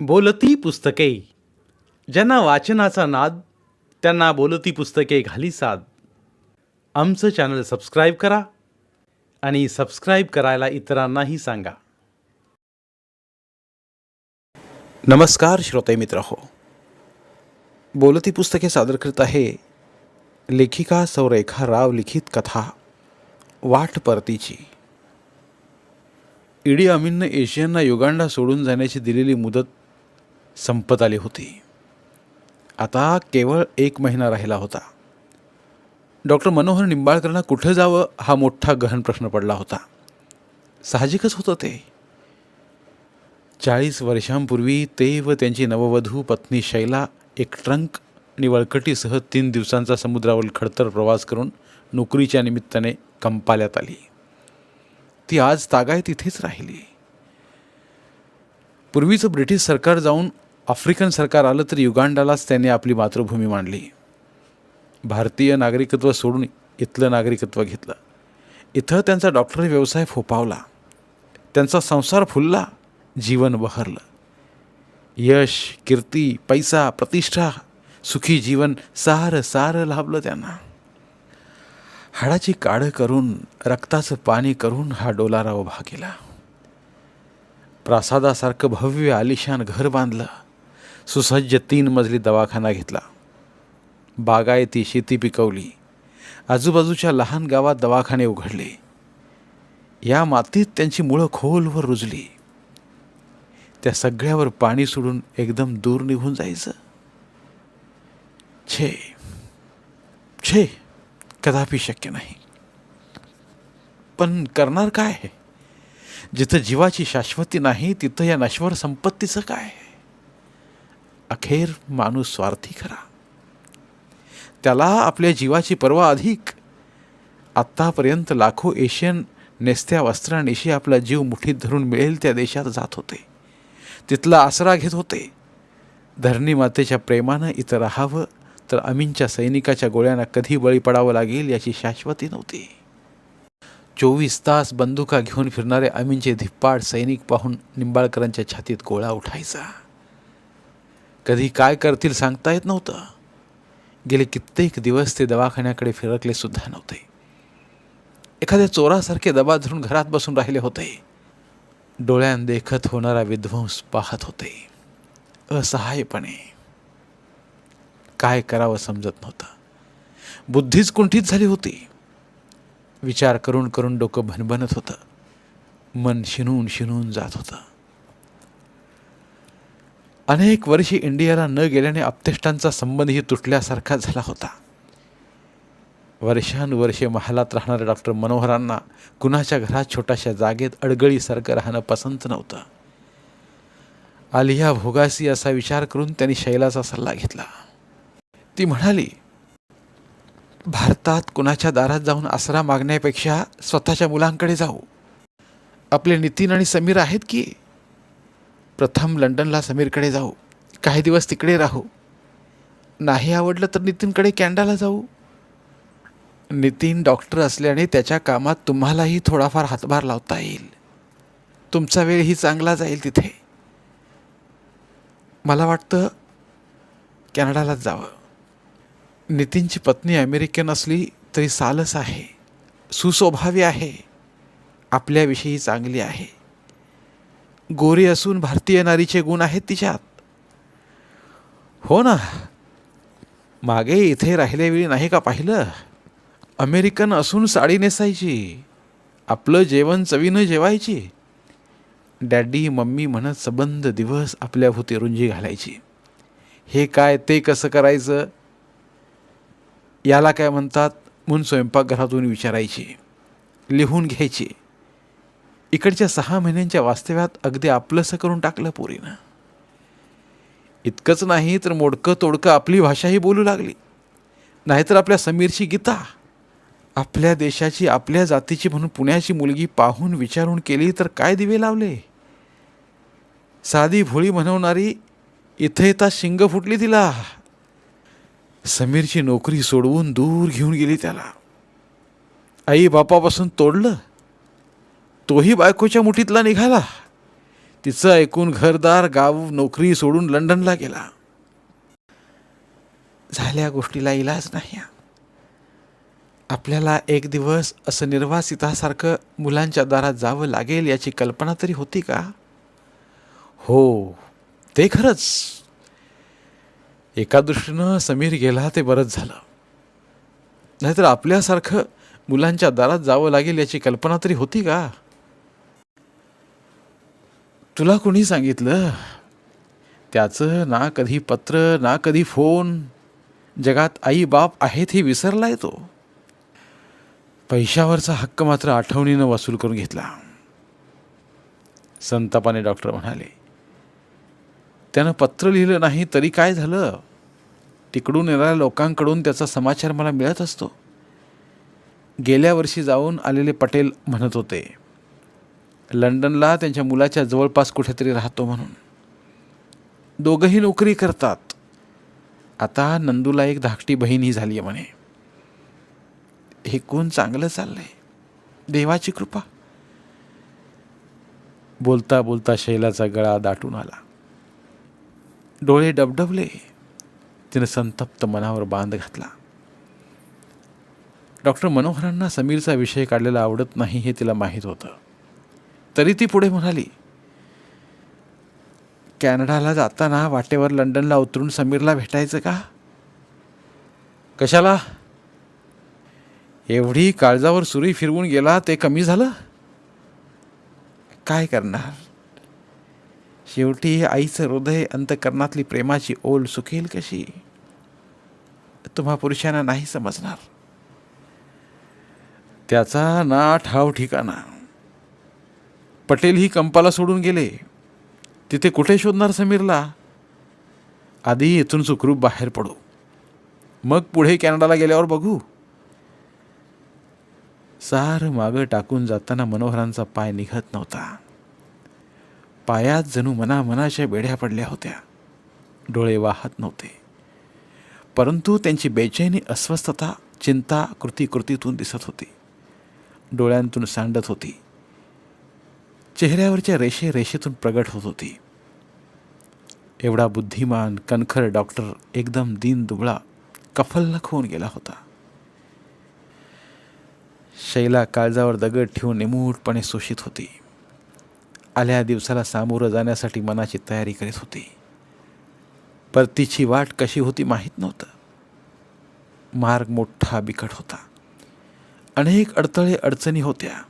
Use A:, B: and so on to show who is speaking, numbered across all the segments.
A: बोलती पुस्तके. ज्यांना वाचनाचा नाद त्यांना बोलती पुस्तके घाली साद. आमचं चॅनल सबस्क्राईब करा आणि सबस्क्राईब करायला इतरांनाही सांगा. नमस्कार श्रोते मित्र हो बोलती पुस्तके सादर करत आहे लेखिका सौरेखा राव लिखित कथा वाट परतीची. इडी अमीननं एशियनना युगांडा सोडून जाण्याची दिलेली मुदत संपत आली होती. आता केवळ एक महिना राहिला होता. डॉक्टर मनोहर निंबाळकरांना कुठं जावं हा मोठा गहन प्रश्न पडला होता. साहजिकच होतं ते. चाळीस वर्षांपूर्वी ते व त्यांची नववधू पत्नी शैला एक ट्रंक आणि वळकटीसह तीन दिवसांचा समुद्रावर खडतर प्रवास करून नोकरीच्या निमित्ताने कंपाल्यात आली. ती आज तागाय तिथेच राहिली. पूर्वीचं ब्रिटिश सरकार जाऊन आफ्रिकन सरकार आलं तर युगांडालाच त्यांनी आपली मातृभूमी मांडली. भारतीय नागरिकत्व सोडून इथलं नागरिकत्व घेतलं. इथं त्यांचा डॉक्टरी व्यवसाय फोपावला. त्यांचा संसार फुलला जीवन बहरलं. यश कीर्ती पैसा प्रतिष्ठा सुखी जीवन सारं सारं लाभलं त्यांना. हाडाची काढं करून रक्ताचं पाणी करून हा डोलारा उभा केला. प्रासादासारखं भव्य आलिशान घर बांधलं. सुसज्ज तीन मजली दवाखाना घेतला. बागायती शेती पिकवली. आजूबाजूच्या लहान गावात दवाखाने उघडले. या मातीत त्यांची मुळं खोलवर रुजली. त्या सगळ्यावर पाणी सोडून एकदम दूर निघून जायचं. छे. छे. कदापि शक्य नाही. पण करणार काय? जिथं जीवाची शाश्वती नाही तिथं या नश्वर संपत्तीचं काय? अखेर माणूस स्वार्थी खरा. त्याला आपल्या जीवाची पर्वा अधिक. आत्तापर्यंत लाखो एशियन नेस्त्या वस्त्रांनिशी आपला जीव मुठीत धरून मिळेल त्या देशात जात होते. तिथला आसरा घेत होते. धरणी मातेच्या प्रेमानं इथं राहावं तर अमीनच्या सैनिकाच्या गोळ्यांना कधी बळी पडावं लागेल याची शाश्वती नव्हती. चोवीस तास बंदुका घेऊन फिरणारे अमीनचे धिप्पाड सैनिक पाहून निंबाळकरांच्या छातीत गोळा उठायचा. कधी काय करतील सांगता येत नव्हतं. गेले कित्येक दिवस ते दवाखान्याकडे फिरकले सुद्धा नव्हते. एखाद्या चोरासारखे दबा धरून घरात बसून राहिले होते. डोळ्यान देखत होणारा विध्वंस पाहत होते. असहाय्यपणे काय करावं समजत नव्हतं. बुद्धीच कुंठीत झाली होती. विचार करून करून डोकं भनभनत होतं. मन शिनून शिनून जात होतं. अनेक वर्षी इंडियाला न गेल्याने अपतेष्टांचा संबंधही तुटल्यासारखा झाला होता. वर्षानुवर्षे महालात राहणाऱ्या डॉक्टर मनोहरांना कुणाच्या घरात छोट्याशा जागेत अडगळीसारखं राहणं पसंत नव्हतं. आलिया भोगासी असा विचार करून त्यांनी शैलाचा सल्ला घेतला. ती म्हणाली भारतात कुणाच्या दारात जाऊन आसरा मागण्यापेक्षा स्वतःच्या मुलांकडे जाऊ. आपले नितीन आणि समीर आहेत की? प्रथम लंडनला समीरकडे जाऊ. काही दिवस तिकडे राहू. नाही आवडलं तर नितीनकडे कॅनडाला जाऊ. नितीन डॉक्टर असल्याने त्याच्या कामात तुम्हालाही थोडाफार हातभार लावता येईल. तुमचा वेळही चांगला जाईल तिथे. मला वाटतं कॅनडालाच जावं. नितीनची पत्नी अमेरिकन असली तरी सालस आहे. सुस्वभावी आहे. आपल्याविषयी चांगली आहे. गोरी असून भारतीय नारीचे गुण आहेत तिच्यात. हो ना. मागे इथे राहिल्यावेळी नाही का पाहिलं? अमेरिकन असून साडी नेसायची. आपलं जेवण चवीनं जेवायची. डॅडी मम्मी म्हणत सबंध दिवस आपल्या होती रुंजी घालायची. हे काय ते कसं करायचं? याला काय म्हणतात? म्हणून स्वयंपाकघरातून विचारायची. लिहून घ्यायची. इकडच्या सहा महिन्यांच्या वास्तव्यात अगदी आपलंसं करून टाकलं पोरीनं. इतकंच नाही तर मोडकं तोडकं आपली भाषाही बोलू लागली. नाहीतर आपल्या समीरची गीता आपल्या देशाची आपल्या जातीची म्हणून पुण्याची मुलगी पाहून विचारून केली तर काय दिवे लावले? साधी भोळी म्हणवणारी इथे येता शिंग फुटली तिला. समीरची नोकरी सोडवून दूर घेऊन गेली त्याला. आई बापापासून तोडलं. तोही बायकोच्या मुठीतला निघाला. तिचं ऐकून घरदार गाव नोकरी सोडून लंडनला गेला. झाल्या गोष्टीला इलाज नाही. आपल्याला एक दिवस असं निर्वासितासारखं मुलांच्या दारात जावं लागेल याची कल्पना तरी होती का? हो ते खरंच. एका दृष्टीनं समीर गेला ते बरंच झालं. नाहीतर आपल्यासारखं मुलांच्या दारात जावं लागेल याची कल्पना तरी होती का? तुला कोणी सांगितलं? त्याचं ना कधी पत्र ना कधी फोन. जगात आई बाप आहेत हे विसरलाय तो. पैशावरचा हक्क मात्र आठवणीनं वसूल करून घेतला. संतापाने डॉक्टर म्हणाले त्यानं पत्र लिहिलं नाही तरी काय झालं? तिकडून येणाऱ्या लोकांकडून त्याचा समाचार मला मिळत असतो. गेल्या वर्षी जाऊन आलेले पटेल म्हणत होते लंडनला त्यांच्या मुलाच्या जवळपास कुठेतरी राहतो म्हणून. दोघंही नोकरी करतात. आता नंदूला एक धाकटी बहीणही झाली आहे म्हणे. हे कोण चांगलं चाललंय? देवाची कृपा. बोलता बोलता शैलाचा गळा दाटून आला. डोळे डबडबले. तिनं संतप्त मनावर बांध घातला. डॉक्टर मनोहरांना समीरचा विषय काढलेला आवडत नाही हे तिला माहीत होतं. तरी ती पुढे म्हणाली कॅनडाला जाताना वाटेवर लंडनला उतरून समीरला भेटायचं का? कशाला? एवढी काळजावर सुरी फिरवून गेला ते कमी झालं? काय करणार? शेवटी आईचं हृदय अंतकरणातली प्रेमाची ओल सुकेल कशी? तुम्हा पुरुषांना नाही समजणार. त्याचा ना ठाव ठिकाणा. पटेल ही कंपाला सोडून गेले. तिथे कुठे शोधणार समीरला? आधी इथून सुखरूप बाहेर पडू. मग पुढे कॅनडाला गेल्यावर बघू. सार मागं टाकून जाताना मनोहरांचा पाय निघत नव्हता. पायात जणू मनामनाच्या बेड्या पडल्या होत्या. डोळे वाहत नव्हते. परंतु त्यांची बेचैनी अस्वस्थता चिंता कृती कृतीतून दिसत होती. डोळ्यांतून सांडत होती. चेहऱ्यावरच्या रेषे रेषेतून प्रगट होत होती. एवढा बुद्धिमान कणखर डॉक्टर एकदम दीन दुबळा कफल्लक होऊन गेला होता. शैला काळजावर दगड ठेवून निमूटपणे शोषित होती. आल्या दिवसाला सामोरं जाण्यासाठी मनाची तयारी करीत होती. परतीची वाट कशी होती माहीत नव्हतं. मार्ग मोठा बिकट होता. अनेक अडथळे अडचणी होत्या.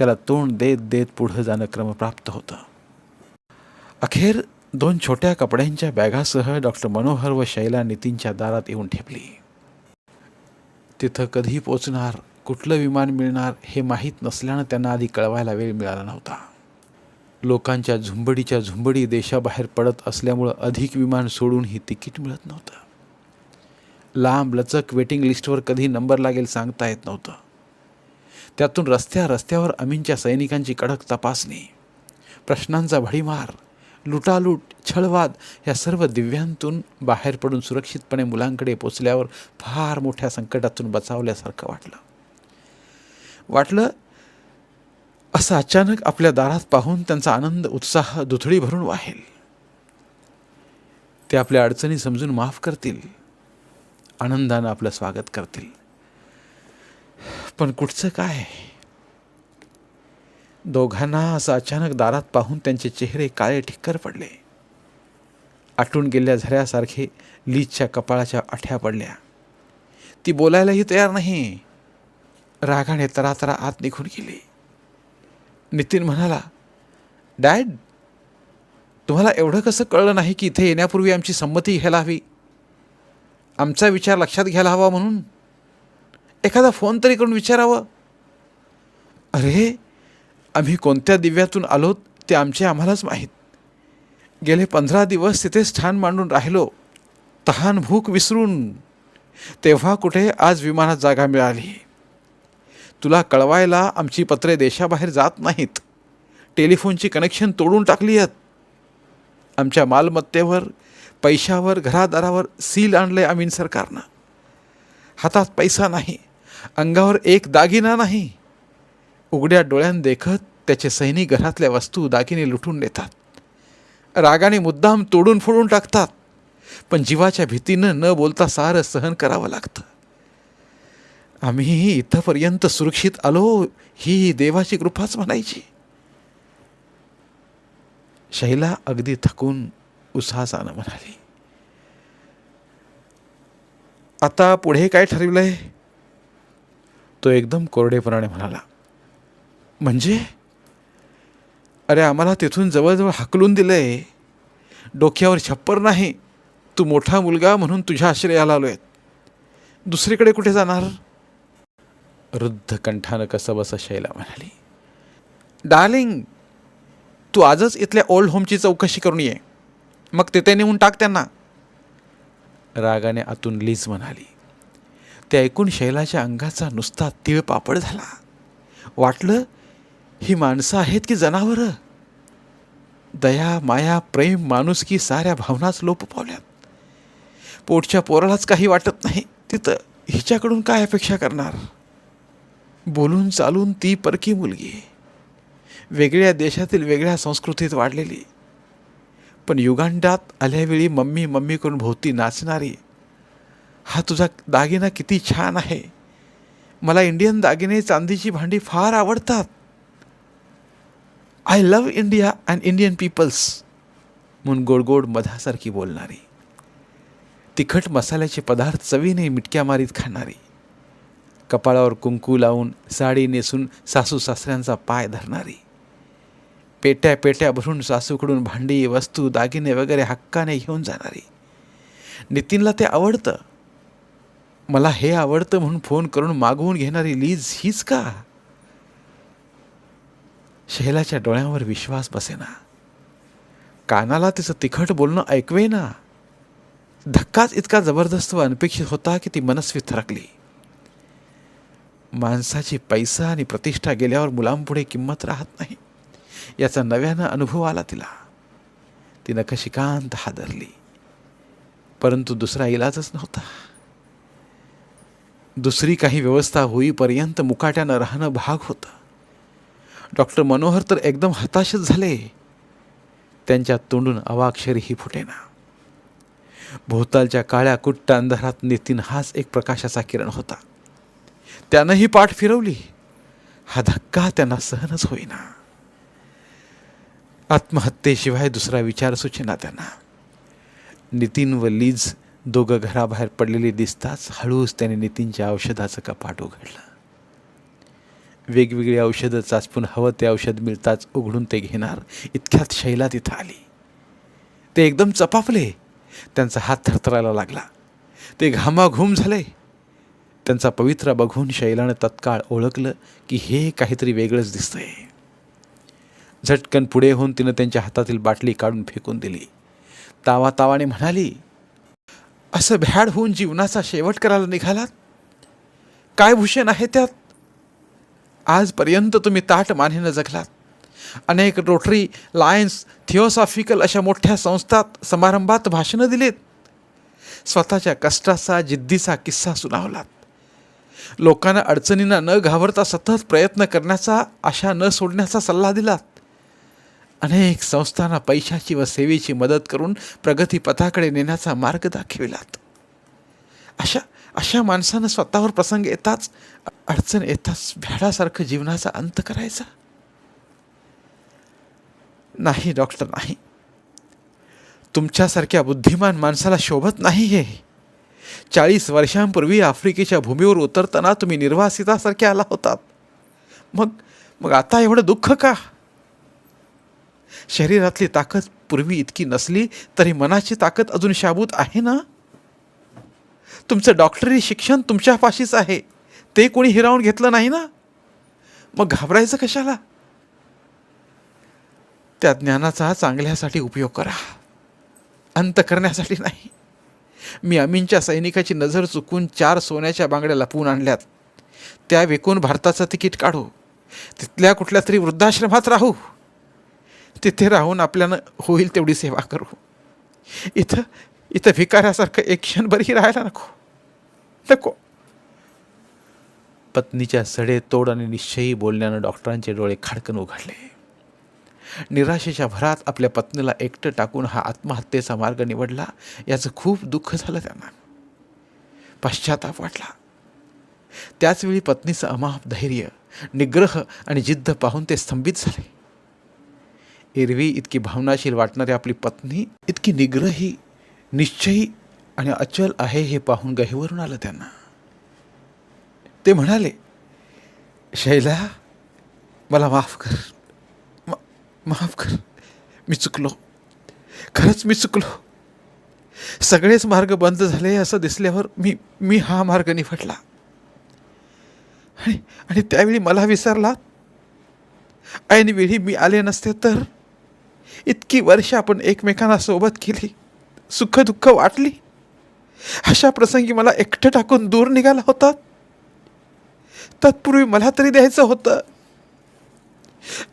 A: त्याला तोंड देत देत पुढं जाणं क्रमप्राप्त होतं. अखेर दोन छोट्या कपड्यांच्या बॅगासह डॉक्टर मनोहर व शैला नितीनच्या दारात येऊन ठेपली. तिथं कधी पोचणार कुठलं विमान मिळणार हे माहीत नसल्यानं त्यांना आधी कळवायला वेळ मिळाला नव्हता. लोकांच्या झुंबडीच्या झुंबडी देशाबाहेर पडत असल्यामुळं अधिक विमान सोडूनही तिकीट मिळत नव्हतं. लांब लचक वेटिंग लिस्टवर कधी नंबर लागेल सांगता येत नव्हतं. त्यातून रस्त्या रस्त्यावर अमीनच्या सैनिकांची कडक तपासणी प्रश्नांचा भडीमार लुटालूट छळवाद या सर्व दिव्यांतून बाहेर पडून सुरक्षितपणे मुलांकडे पोचल्यावर फार मोठ्या संकटातून बचावल्यासारखं वाटलं. वाटलं असं अचानक आपल्या दारात पाहून त्यांचा आनंद उत्साह दुथडी भरून वाहेल. ते आपल्या अडचणी समजून माफ करतील. आनंदानं आपलं स्वागत करतील. पण कुठचं काय? दोघांना असं अचानक दारात पाहून त्यांचे चेहरे काळे ठिक्कर पडले. आटून गेल्या झऱ्यासारखे लीजच्या कपाळाच्या आठ्या पडल्या. ती बोलायलाही तयार नाही. रागाने तरातरा आत निघून गेली. नितीन म्हणाला डॅड तुम्हाला एवढं कसं कळलं नाही की इथे येण्यापूर्वी आमची संमती घ्यायला हवी? आमचा विचार लक्षात घ्यायला हवा म्हणून एखादा फोन तरी करून विचारावं. अरे आम्ही कोणत्या दिव्यातून आलो ते आमचे आम्हालाच माहीत. गेले पंधरा दिवस तिथेच ठाण मांडून राहिलो. तहान भूक विसरून. तेव्हा कुठे आज विमानात जागा मिळाली. तुला कळवायला आमची पत्रे देशाबाहेर जात नाहीत. टेलिफोनची कनेक्शन तोडून टाकली आहेत. आमच्या मालमत्तेवर पैशावर घरादारावर सील आणलं आहे अमीन सरकारनं. हातात पैसा नाही. अंगावर एक दागिना नाही. उघड्या डोळ्यांदेखत त्याचे सैनिक घरातल्या वस्तू दागिने लुटून नेतात. रागाने मुद्दाम तोडून फोडून टाकतात. पण जीवाच्या भीतीनं न बोलता सारं सहन करावं लागतं. आम्ही इथंपर्यंत सुरक्षित आलो ही देवाची कृपाच म्हणायची. शैला अगदी थकून उसासानं म्हणाली आता पुढे काय ठरविलंय? तो एकदम कोरडेपणाने म्हणाला म्हणजे? अरे आम्हाला तिथून जवळजवळ हाकलून दिलंय. डोक्यावर छप्पर नाही. तू मोठा मुलगा म्हणून तुझ्या आश्रयाला आलोय. दुसरीकडे कुठे जाणार? रुद्ध कंठानं कसं बसं शैला म्हणाली डार्लिंग तू आजच इथल्या ओल्ड होमची चौकशी करून ये. मग तिथे नेऊन टाक त्यांना. रागाने आतून लीज म्हणाली ते ऐकून शैलाच्या अंगाचा नुसता तीळ पापड झाला. वाटलं ही माणसं आहेत की जनावरं? दया माया प्रेम माणुसकी साऱ्या भावनाच लोप पावल्यात. पोटच्या पोरालाच काही वाटत नाही तिथं हिच्याकडून काय अपेक्षा करणार? बोलून चालून ती परकी मुलगी. वेगळ्या देशातील वेगळ्या संस्कृतीत वाढलेली. पण युगांडात आल्यावेळी मम्मी मम्मी करून भोवती नाचणारी हा तुझा दागिना किती छान आहे. मला इंडियन दागिने चांदीची भांडी फार आवडतात. I love India and Indian peoples म्हणून गोडगोड मधासारखी बोलणारी. तिखट मसाल्याचे पदार्थ चवीने मिटक्या मारीत खाणारी. कपाळावर कुंकू लावून साडी नेसून सासू सासऱ्यांचा पाय धरणारी. पेट्या पेट्या भरून सासूकडून भांडी वस्तू दागिने वगैरे हक्काने घेऊन जाणारी. नितीनला ते आवडतं. मला हे आवडतं म्हणून फोन करून मागवून घेणारी लीज हीच का? शैलाच्या डोळ्यांवर विश्वास बसेना. कानाला तिचं तिखट बोलणं ऐकवे ना धक्काच इतका जबरदस्त व अनपेक्षित होता की ती मनस्वी थरकली. माणसाची पैसा आणि प्रतिष्ठा गेल्यावर मुलांपुढे किंमत राहत नाही. याचा नव्यानं अनुभव आला तिला. ती नखशिकांत हादरली. परंतु दुसरा इलाजच नव्हता. दुसरी काही व्यवस्था होईपर्यंत मुकाट्यानं राहणं भाग होतं. डॉक्टर मनोहर तर एकदम हताशच झाले. त्यांच्या तोंडून अवाक्षरीही फुटेना. भोवतालच्या काळ्या कुट्ट अंधारात नितीन हाच एक प्रकाशाचा किरण होता. त्यानं ही पाठ फिरवली. हा धक्का त्यांना सहनच होईना. आत्महत्येशिवाय दुसरा विचार सुचेना त्यांना. नितीन व लीज दोघं घराबाहेर पडलेली दिसताच हळूच त्याने नितीनच्या औषधाचं कपाट उघडलं. वेगवेगळी औषधं चाचपून हवं ते औषध मिळताच उघडून ते घेणार. इतक्यात शैला तिथं आली. ते एकदम चपापले त्यांचा हात थरथरायला लागला. ते घामाघूम झाले. त्यांचा पवित्रा बघून शैलानं तत्काळ ओळखलं की हे काहीतरी वेगळंच दिसतंय. झटकन पुढे होऊन तिनं त्यांच्या हातातील बाटली काढून फेकून दिली. तावा तावाने म्हणाली असं भ्याड होऊन जीवनाचा शेवट करायला निघालात? काय भूषण आहे त्यात? आजपर्यंत तुम्ही ताट मानेनं जगलात. अनेक रोटरी लायन्स थिओसॉफिकल अशा मोठ्या संस्थात समारंभात भाषणं दिलीत. स्वतःच्या कष्टाचा जिद्दीचा किस्सा सुनावलात. लोकांना अडचणींना न घाबरता सतत प्रयत्न करण्याचा आशा न सोडण्याचा सल्ला दिलात. अनेक संस्थांना पैशाची व सेवेची मदत करून प्रगतीपथाकडे नेण्याचा मार्ग दाखविलात. अशा अशा माणसानं स्वतःवर प्रसंग येताच अडचण येताच भ्याडासारखं जीवनाचा अंत करायचा? नाही डॉक्टर नाही. तुमच्यासारख्या बुद्धिमान माणसाला शोभत नाही हे. चाळीस वर्षांपूर्वी आफ्रिकेच्या भूमीवर उतरताना तुम्ही निर्वासितासारखे आला होतात. मग मग आता एवढं दुःख का? शरीरातली ताकद पूर्वी इतकी नसली तरी मनाची ताकद अजून शाबूत आहे ना? तुमचं डॉक्टरी शिक्षण तुमच्यापाशीच आहे. ते कोणी हिरावून घेतलं नाही ना? मग घाबरायचं कशाला? त्या ज्ञानाचा चांगल्यासाठी उपयोग करा. अंत करण्यासाठी नाही. मी अमीनच्या सैनिकाची नजर चुकून चार सोन्याच्या बांगड्या लपवून आणल्यात. त्या विकून भारताचं तिकीट काढू. तिथल्या कुठल्या तरी वृद्धाश्रमात राहू. तिथे राहून आपल्यानं होईल तेवढी सेवा करू. इथं इथं भिकाऱ्यासारखं एक क्षणभरही राहायला नको. नको. पत्नीच्या सडेतोड आणि निश्चयी बोलण्यानं डॉक्टरांचे डोळे खाडकन उघडले. निराशेच्या भरात आपल्या पत्नीला एकटं टाकून हा आत्महत्येचा मार्ग निवडला याचं खूप दुःख झालं त्यांना. पश्चाताप वाटला. त्याचवेळी पत्नीचं अमाप धैर्य निग्रह आणि जिद्द पाहून ते स्तंभित झाले. एरवी इतकी भावनाशील वाटणारी आपली पत्नी इतकी निग्रही निश्चयी आणि अचल आहे हे पाहून गहिवरून आलं त्यांना. ते म्हणाले शैला मला माफ कर. मा- माफ कर. मी चुकलो. खरंच मी चुकलो. सगळेच मार्ग बंद झाले असं दिसल्यावर मी मी हा मार्ग निवडला. आणि आणि त्यावेळी मला विसरला ऐनवेळी मी आले नसते तर इतकी वर्ष आपण एकमेकांना सोबत केली. सुखदुःख वाटली. अशा प्रसंगी मला एकटं टाकून दूर निघाला होता. तत्पूर्वी मला तरी द्यायचं होतं.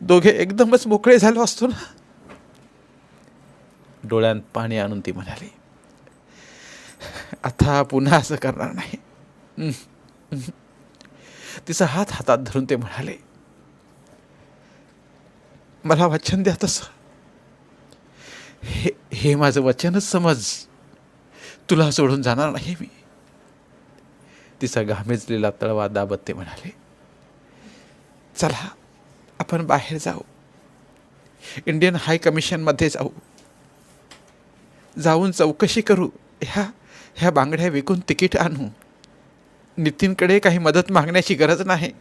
A: दोघे एकदमच मोकळे झालो असतो ना. डोळ्यात पाणी आणून ती म्हणाली आता पुन्हा असं करणार नाही. तिचा हात हातात धरून ते म्हणाले मला वचन द्या तसं. हे हे माझं वचनच समज. तुला सोडून जाणार नाही मी. तिचा घामेजलेला तळवा दाबत ते म्हणाले. चला आपण बाहेर जाऊ. इंडियन हाय कमिशनमध्ये जाऊ. जाऊन चौकशी करू. ह्या ह्या बांगड्या विकून तिकीट आणू. नितीनकडे काही मदत मागण्याची गरज नाही.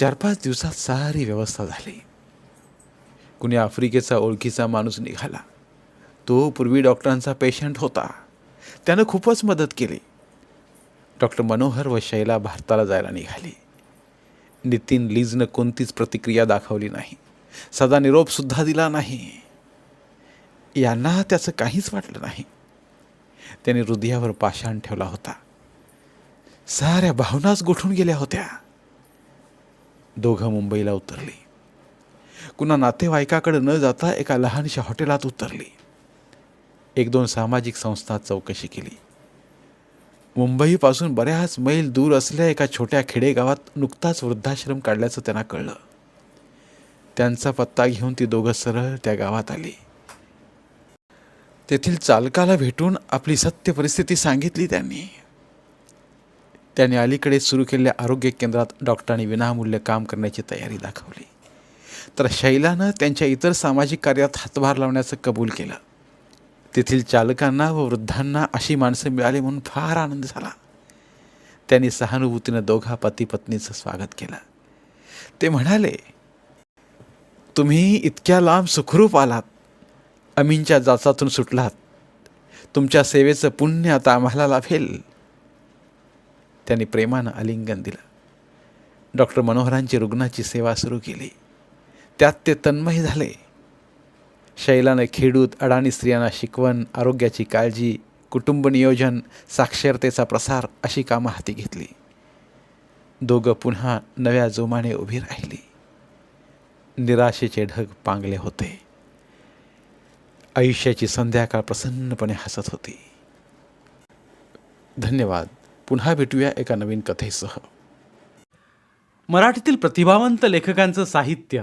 A: चार पाच दिवसात सारी व्यवस्था झाली. कुणी आफ्रिकेचा ओळखीचा माणूस निघाला. तो पूर्वी डॉक्टरांचा पेशंट होता. त्यानं खूपच मदत केली. डॉक्टर मनोहर व शैला भारताला जायला निघाली. नितीन लीजनं कोणतीच प्रतिक्रिया दाखवली नाही. सदा निरोपसुद्धा दिला नाही. यांना त्याचं काहीच वाटलं नाही. त्याने हृदयावर पाषाण ठेवला होता. साऱ्या भावनाच गोठून गेल्या होत्या. दोघं मुंबईला उतरली. कुणा नातेवाईकाकडे न जाता एका लहानशा हॉटेलात उतरली. एक दोन सामाजिक संस्था चौकशी केली. मुंबईपासून बऱ्याच मैल दूर असलेल्या एका छोट्या खेडेगावात नुकताच वृद्धाश्रम काढल्याचं त्यांना कळलं. त्यांचा पत्ता घेऊन ती दोघं सरळ त्या गावात आली. तेथील चालकाला भेटून आपली सत्य परिस्थिती सांगितली त्यांनी. त्याने अलीकडे सुरू केलेल्या आरोग्य केंद्रात डॉक्टरांनी विनामूल्य काम करण्याची तयारी दाखवली. तर शैलानं त्यांच्या इतर सामाजिक कार्यात हातभार लावण्याचं कबूल केलं. तेथील चालकांना व वृद्धांना अशी माणसं मिळाली म्हणून फार आनंद झाला. त्यांनी सहानुभूतीनं दोघा पती पत्नीचं स्वागत केलं. ते म्हणाले तुम्ही इतक्या लांब सुखरूप आलात. अमीनच्या जाचातून सुटलात. तुमच्या सेवेचं पुण्य आता आम्हाला लाभेल. त्यांनी प्रेमानं आलिंगन दिलं. डॉक्टर मनोहरांची रुग्णाची सेवा सुरू केली. त्यात ते तन्मय झाले. शैलानं खेडूत अडाणी स्त्रियांना शिकवण आरोग्याची काळजी कुटुंब नियोजन साक्षरतेचा प्रसार अशी कामं हाती घेतली. दोघं पुन्हा नव्या जोमाने उभी राहिली. निराशेचे ढग पांगले होते. आयुष्याची संध्याकाळ प्रसन्नपणे हसत होती. धन्यवाद. पुन्हा भेटूया एका नवीन कथेसह.
B: मराठीतील प्रतिभावंत लेखकांचं साहित्य.